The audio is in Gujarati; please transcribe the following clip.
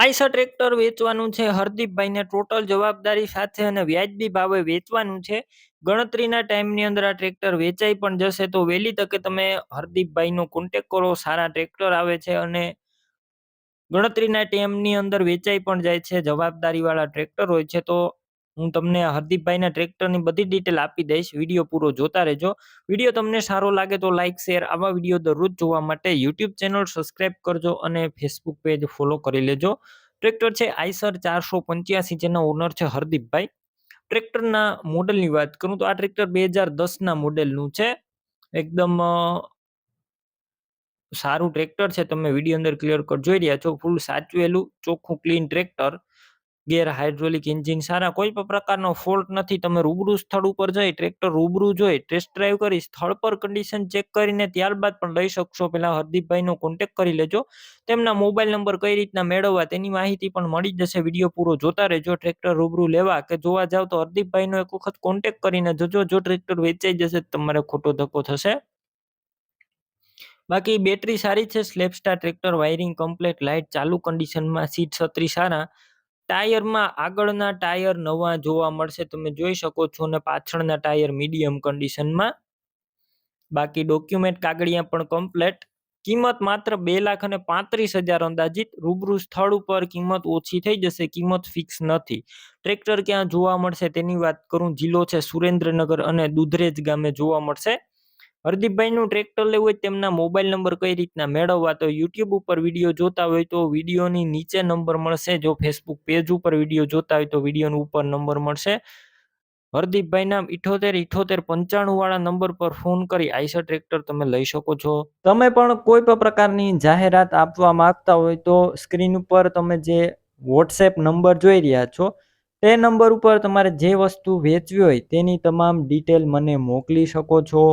આઈસર ટ્રેક્ટર વેચવાનું છે, હરદીપભાઈને ટોટલ જવાબદારી સાથે અને વ્યાજબી ભાવે વેચવાનું છે. ગણતરીના ટાઈમની અંદર આ ટ્રેક્ટર વેચાઈ પણ જશે તો વહેલી તકે તમે હરદીપભાઈનો કોન્ટેક કરો, સારા ટ્રેક્ટર આવે છે અને ગણતરીના ટાઈમની અંદર વેચાઈ પણ જાય છે જવાબદારી વાળા ટ્રેક્ટર હોય છે તો હું તમને હરદીપભાઈના ટ્રેક્ટરની બધી ડિટેલ આપી દઈશ. વીડિયો પૂરો જોતા રહેજો. વીડિયો તમને સારો લાગે તો લાઇક શેર આવા વીડિયો દરરોજ જોવા માટે યુટ્યુબ ચેનલ સબસ્ક્રાઇબ કરજો અને ફેસબુક પેજ ફોલો કરી લેજો. ટ્રેક્ટર છે આઈસર ચારસો પંચ્યાસી, જેના ઓનર છે હરદીપભાઈ. ટ્રેક્ટરના મોડલની વાત કરું તો આ ટ્રેક્ટર બે હજાર દસના મોડેલનું છે. એકદમ સારું ટ્રેક્ટર છે. તમે વીડિયો અંદર ક્લિયર કટ જોઈ રહ્યા છો. ફૂલ સાચવેલું, ચોખ્ખું clean tractor gear hydraulic engine સારા કોઈ પણ પ્રકારનો ફોલ્ટ નથી. તમે રૂબરૂ સ્થળ ઉપર જઈ ટ્રેક્ટર રૂબરૂ જોઈ ટેસ્ટ ડ્રાઈવ કરી સ્થળ પર કન્ડિશન ચેક કરીને ત્યારબાદ પણ લઈ શકશો. પેલા હરદીપભાઈનો કોન્ટેક કરી લેજો. તેમના મોબાઈલ નંબર કઈ રીતના મેળવવા તેની માહિતી પણ મળી જશે. વીડિયો પૂરો જોતા રહેજો. ટ્રેક્ટર રૂબરૂ લેવા કે જોવા જાવ તો હરદીપભાઈનો એક વખત કોન્ટેક્ટ કરીને જજો. જો ટ્રેક્ટર વેચાઈ જશે તમારે ખોટો ધક્કો થશે. બાકી બેટરી સારી છે. સ્લેપસ્ટાર ટ્રેક્ટર વાયરિંગ કમ્પ્લેટ લાઇટ ચાલુ કન્ડિશનમાં સીટ છત્રી સારા. ટાયરમાં આગળના ટાયર નવા જોવા મળશે. તમે જોઈ શકો છો ને પાછળના ટાયર મીડિયમ કન્ડિશનમાં. બાકી ડોક્યુમેન્ટ કાગળિયા પણ કમ્પ્લેટ. કિંમત માત્ર બે લાખ અને પાંત્રીસ હજાર અંદાજિત. રૂબરૂ સ્થળ ઉપર કિંમત ઓછી થઈ જશે. કિંમત ફિક્સ નથી. ટ્રેક્ટર ક્યાં જોવા મળશે તેની વાત કરું. જિલ્લો છે સુરેન્દ્રનગર અને દુધરેજ ગામે જોવા મળશે. હરદીપભાઈનું ટ્રેક્ટર લેવું હોય તેમના મોબાઈલ નંબર કઈ રીતના મેળવવા? તો યુટ્યુબ ઉપર વીડિયો જોતા હોય તો વિડીયોની નીચે નંબર મળશે. જો ફેસબુક પેજ ઉપર વીડિયો જોતા હોય તો વિડીયોનો ઉપર નંબર મળશે. હરદીપભાઈના ઇઠોતેર ઇઠોતેર પંચાણું વાળા નંબર પર ફોન કરી આઈસર ટ્રેક્ટર તમે લઈ શકો છો. તમે પણ કોઈ પણ પ્રકારની જાહેરાત આપવા માંગતા હોય તો સ્ક્રીન ઉપર તમે જે વોટ્સએપ નંબર જોઈ રહ્યા છો, તે નંબર ઉપર તમારે જે વસ્તુ વેચવી હોય તેની તમામ ડિટેલ મને મોકલી શકો છો.